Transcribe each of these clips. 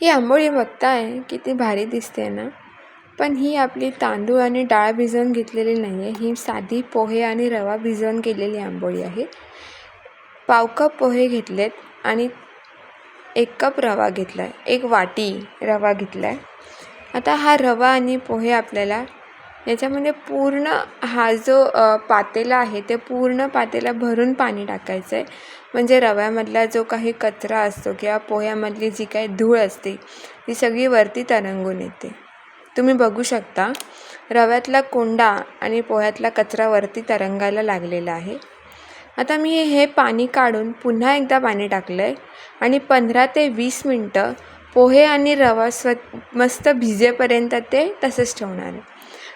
ही आंबोळी बघताय किती भारी दिसते ना? पण ही आपली तांदूळ आणि डाळ भिजवून घेतलेली नाही आहे ही साधी पोहे आणि रवा भिजवून केलेली आंबोळी आहे. पाव कप पोहे घेतलेत आणि एक कप रवा घेतला आहे एक वाटी रवा घेतला आहे आता हा रवा आणि पोहे आपल्याला याच्यामध्ये पूर्ण हा जो पातेला आहे ते पूर्ण पातेला भरून पाणी टाकायचं आहे म्हणजे रव्यामधला जो काही कचरा असतो किंवा पोह्यामधली जी काही धूळ असते ती सगळी वरती तरंगून येते. तुम्ही बघू शकता रव्यातला कोंडा आणि पोह्यातला कचरा वरती तरंगायला लागलेला आहे. आता मी हे पाणी काढून पुन्हा एकदा पाणी टाकलं आहे आणि पंधरा ते वीस मिनटं पोहे आणि रवा स्व मस्त भिजेपर्यंत ते तसंच ठेवणार आहे.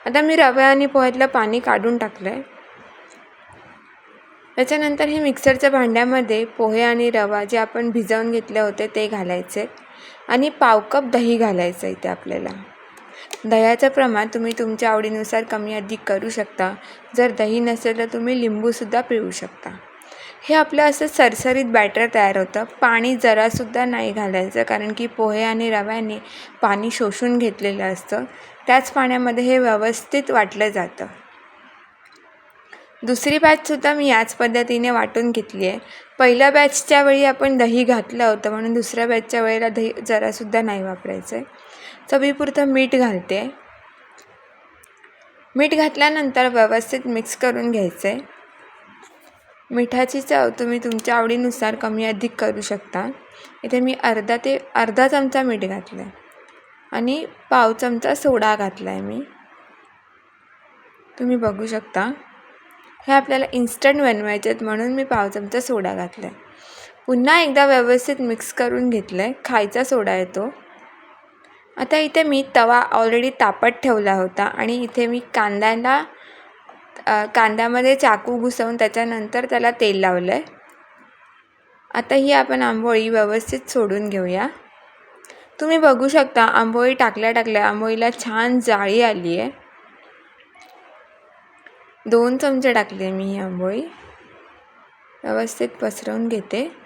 आता मी रवा आणि पोह्यातलं पाणी काढून टाकलं आहे त्याच्यानंतर हे मिक्सरच्या भांड्यामध्ये पोहे आणि रवा जे आपण भिजवून घेतले होते ते घालायचे आणि पाव कप दही घालायचं इथे आपल्याला. दह्याचं प्रमाण तुम्ही तुमच्या आवडीनुसार कमी अधिक करू शकता. जर दही नसेल तर तुम्ही लिंबूसुद्धा पिळू शकता. हे आपलं असं सरसरीत बॅटर तयार होतं. पाणी जरासुद्धा नाही घालायचं कारण की पोहे आणि रव्याने पाणी शोषून घेतलेलं असतं. त्याच पाण्यामध्ये हे व्यवस्थित वाटलं जातं. दुसरी बॅचसुद्धा मी याच पद्धतीने वाटून घेतली आहे. पहिल्या बॅचच्या वेळी आपण दही घातलं होतं म्हणून दुसऱ्या बॅचच्या वेळेला दही जरासुद्धा नाही वापरायचं आहे. चवीपुरतं मीठ घालते. मीठ घातल्यानंतर व्यवस्थित मिक्स करून घ्यायचं आहे. मिठाची चव तुम्ही तुमच्या आवडीनुसार कमी अधिक करू शकता. इथे मी अर्धा ते अर्धा चमचा मीठ घातलं आहे आणि पाव चमचा सोडा घातला आहे मी. तुम्ही बघू शकता. हे आपल्याला इन्स्टंट बनवायचे आहेत म्हणून मी पाव चमचा सोडा घातला आहे पुन्हा एकदा व्यवस्थित मिक्स करून घेतलं आहे खायचा सोडा येतो. आता इथे मी तवा ऑलरेडी तापत ठेवला होता आणि इथे मी कांद्याला कांद्यामध्ये चाकू घुसवून त्याच्यानंतर त्याला तेल लावलं आहे आता ही आपण आंबोळी व्यवस्थित सोडून घेऊया. तुम्ही बघू शकता आंबोळी टाकल्या टाकल्या आंबोळीला छान जाळी आली आहे. दोन चमचे टाकले मी ही आंबोळी. व्यवस्थित पसरवून घेते.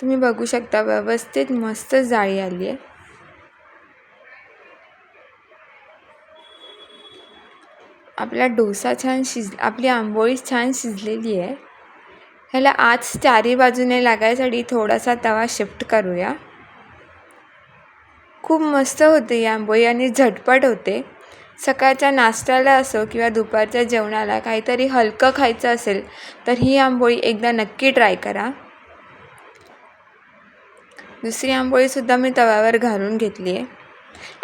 तुम्ही बघू शकता व्यवस्थित मस्त जाळी आली आहे. आपला डोसा छान शिज आपली आंबोळी छान शिजलेली आहे. ह्याला आज चारी बाजूने लागायसाठी थोडासा तवा शिफ्ट करूया. खूप मस्त होते ही आंबोळी आणि झटपट होते. सकाळच्या नाश्त्याला असो किंवा दुपारच्या जेवणाला काहीतरी हलकं खायचं असेल तर ही आंबोळी एकदा नक्की ट्राय करा. दुसरी आंबोळीसुद्धा मी तव्यावर घालून घेतली आहे.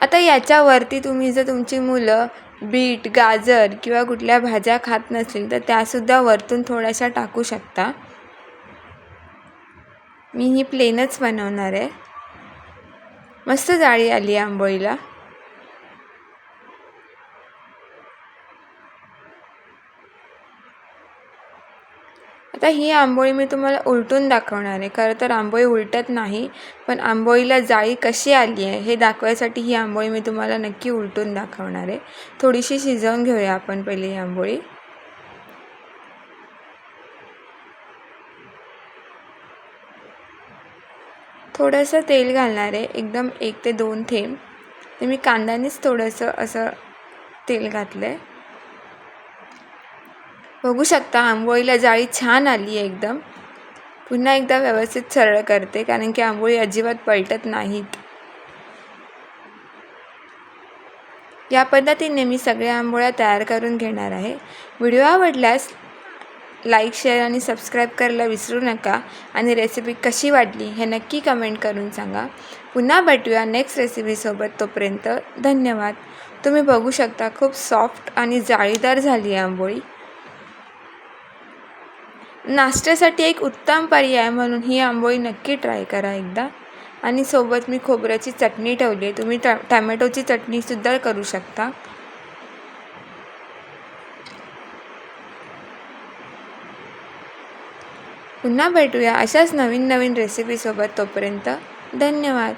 आता याच्यावरती तुम्ही जर तुमची मुलं बीट गाजर किंवा कुठल्या भाज्या खात नसतील तर त्यासुद्धा वरतून थोड्याशा टाकू शकता. मी ही प्लेनच बनवणार आहे. मस्त जाळी आली आंबोळीला. आता ही आंबोळी मी तुम्हाला उलटून दाखवणार आहे. खरं तर आंबोळी उलटत नाही पण आंबोळीला जाळी कशी आली आहे हे दाखवायसाठी ही आंबोळी मी तुम्हाला नक्की उलटून दाखवणार आहे. थोडीशी शिजवून घेऊया आपण पहिली ही आंबोळी. थोडंसं तेल घालणार आहे एकदम एक ते दोन थेंब. ते मी कांद्यानेच थोडंसं असं तेल घातलं आहे बघू शकता आंबोळीला जाळी छान आली आहे एकदम. पुन्हा एकदा व्यवस्थित सरळ करते कारण की आंबोळी अजिबात पलटत नाहीत. या पद्धतीने मी सगळ्या आंबोळ्या तयार करून घेणार आहे. व्हिडिओ आवडल्यास लाईक शेअर आणि सबस्क्राईब करायला विसरू नका आणि रेसिपी कशी वाटली हे नक्की कमेंट करून सांगा. पुन्हा भेटूया नेक्स्ट रेसिपीसोबत तोपर्यंत धन्यवाद. तुम्ही बघू शकता खूप सॉफ्ट आणि जाळीदार झाली आहे आंबोळी. नाश्त्यासाठी एक उत्तम पर्याय म्हणून ही आंबोळी नक्की ट्राय करा एकदा. आणि सोबत मी खोबऱ्याची चटणी ठेवली. आहे तुम्ही ट टमॅटोची चटणीसुद्धा करू शकता. पुन्हा भेटूया अशाच नवीन नवीन रेसिपीसोबत तोपर्यंत धन्यवाद.